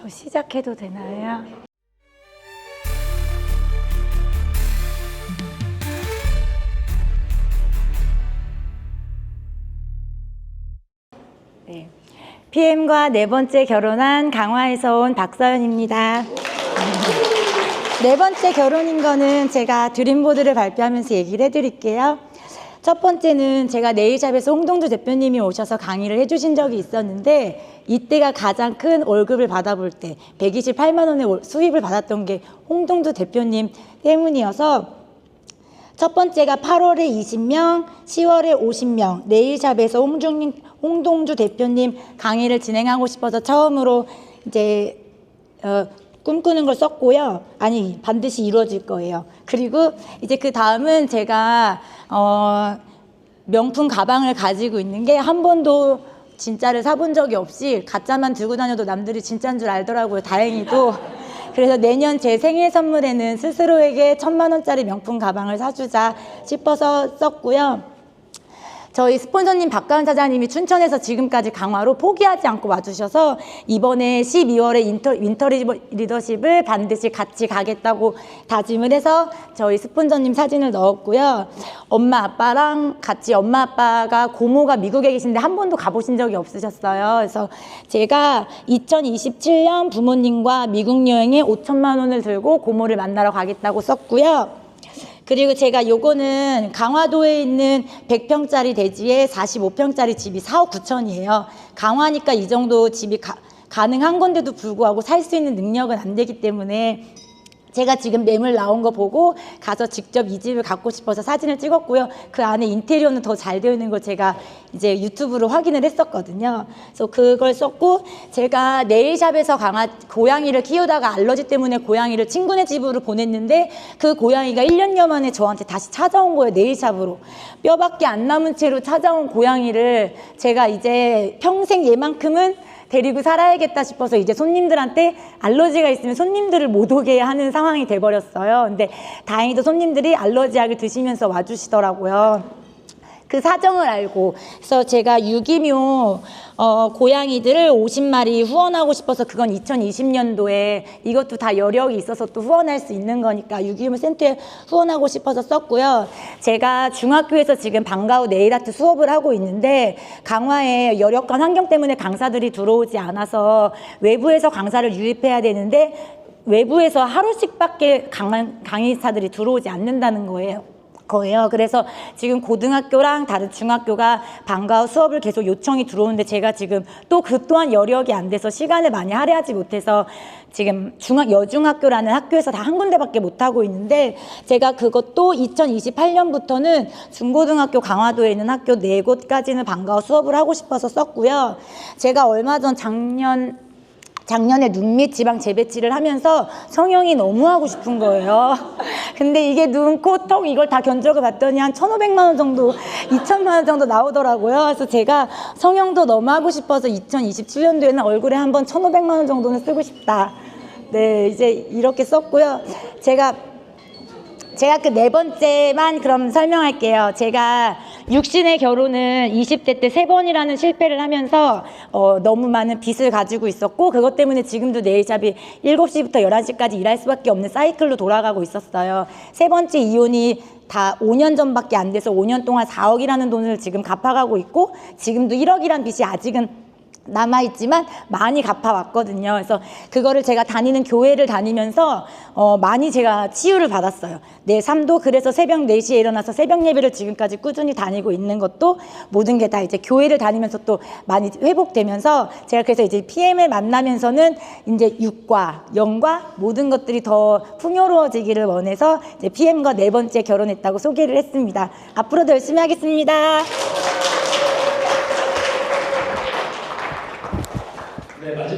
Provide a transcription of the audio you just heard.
저 시작해도 되나요? 네. PM과 네 번째 결혼한 강화에서 온 박서연입니다. 네 번째 결혼인 거는 제가 드림보드를 발표하면서 얘기를 해드릴게요. 첫 번째는 제가 네일샵에서 홍동주 대표님이 오셔서 강의를 해주신 적이 있었는데 이때가 가장 큰 월급을 받아볼 때 128만 원의 월- 수입을 받았던 게 홍동주 대표님 때문이어서 첫 번째가 8월에 20명, 10월에 50명, 네일샵에서 홍중, 홍동주 대표님 강의를 진행하고 싶어서 처음으로 이제 어, 꿈꾸는 걸 썼고요. 아니 반드시 이루어질 거예요. 그리고 이제 그 다음은 제가 어, 명품 가방을 가지고 있는 게 한 번도 진짜를 사본 적이 없이 가짜만 들고 다녀도 남들이 진짜인 줄 알더라고요. 다행히도. 그래서 내년 제 생일 선물에는 스스로에게 천만 원짜리 명품 가방을 사주자 싶어서 썼고요. 저희 스폰서님 박가은 사장님이 춘천에서 지금까지 강화로 포기하지 않고 와주셔서 이번에 12월에 인터, 윈터 리더십을 반드시 같이 가겠다고 다짐을 해서 저희 스폰서님 사진을 넣었고요. 엄마 아빠랑 같이 엄마 아빠가 고모가 미국에 계신데 한 번도 가보신 적이 없으셨어요. 그래서 제가 2027년 부모님과 미국 여행에 5천만 원을 들고 고모를 만나러 가겠다고 썼고요. 그리고 제가 요거는 강화도에 있는 100평짜리 대지에 45평짜리 집이 4억 9천이에요. 강화니까 이 정도 집이 가, 가능한 건데도 불구하고 살 수 있는 능력은 안 되기 때문에 제가 지금 매물 나온 거 보고 가서 직접 이 집을 갖고 싶어서 사진을 찍었고요. 그 안에 인테리어는 더 잘 되어 있는 걸 제가 이제 유튜브로 확인을 했었거든요. 그래서 그걸 썼고 제가 네일샵에서 강아 고양이를 키우다가 알러지 때문에 고양이를 친구네 집으로 보냈는데 그 고양이가 1년여 만에 저한테 다시 찾아온 거예요. 네일샵으로. 뼈밖에 안 남은 채로 찾아온 고양이를 제가 이제 평생 얘만큼은 데리고 살아야겠다 싶어서 이제 손님들한테 알러지가 있으면 손님들을 못 오게 하는 상황이 돼버렸어요. 근데 다행히도 손님들이 알러지약을 드시면서 와주시더라고요. 그 사정을 알고 그래서 제가 유기묘 어, 고양이들을 50마리 후원하고 싶어서 그건 2020년도에 이것도 다 여력이 있어서 또 후원할 수 있는 거니까 유기묘 센터에 후원하고 싶어서 썼고요. 제가 중학교에서 지금 방과 후 네일아트 수업을 하고 있는데 강화에 여력관 환경 때문에 강사들이 들어오지 않아서 외부에서 강사를 유입해야 되는데 외부에서 하루씩밖에 강, 강의사들이 들어오지 않는다는 거예요. 거예요. 그래서 지금 고등학교랑 다른 중학교가 방과 후 수업을 계속 요청이 들어오는데 제가 지금 또 그 또한 여력이 안 돼서 시간을 많이 할애하지 못해서 지금 중학 여중학교라는 학교에서 다 한 군데밖에 못 하고 있는데 제가 그것도 2028년부터는 중고등학교 강화도에 있는 학교 네 곳까지는 방과 후 수업을 하고 싶어서 썼고요. 제가 얼마 전 작년 작년에 눈 밑 지방 재배치를 하면서 성형이 너무 하고 싶은 거예요. 근데 이게 눈, 코, 턱 이걸 다 견적을 봤더니 한 1,500만 원 정도, 2천만 원 정도 나오더라고요. 그래서 제가 성형도 너무 하고 싶어서 2027년도에는 얼굴에 한번 1,500만 원 정도는 쓰고 싶다. 네, 이제 이렇게 썼고요. 제가 제가 그 네 번째만 그럼 설명할게요. 제가 육신의 결혼은 20대 때 세 번이라는 실패를 하면서 어, 너무 많은 빚을 가지고 있었고 그것 때문에 지금도 네일샵이 7시부터 11시까지 일할 수밖에 없는 사이클로 돌아가고 있었어요. 세 번째 이혼이 다 5년 전밖에 안 돼서 5년 동안 4억이라는 돈을 지금 갚아가고 있고 지금도 1억이란 빚이 아직은 남아있지만 많이 갚아왔거든요. 그래서 그거를 제가 다니는 교회를 다니면서 어, 많이 제가 치유를 받았어요. 내 삶도 그래서 새벽 4시에 일어나서 새벽 예배를 지금까지 꾸준히 다니고 있는 것도 모든 게 다 이제 교회를 다니면서 또 많이 회복되면서 제가 그래서 이제 PM을 만나면서는 이제 육과 영과 모든 것들이 더 풍요로워지기를 원해서 이제 PM과 네 번째 결혼했다고 소개를 했습니다. 앞으로도 열심히 하겠습니다. 네, 마지막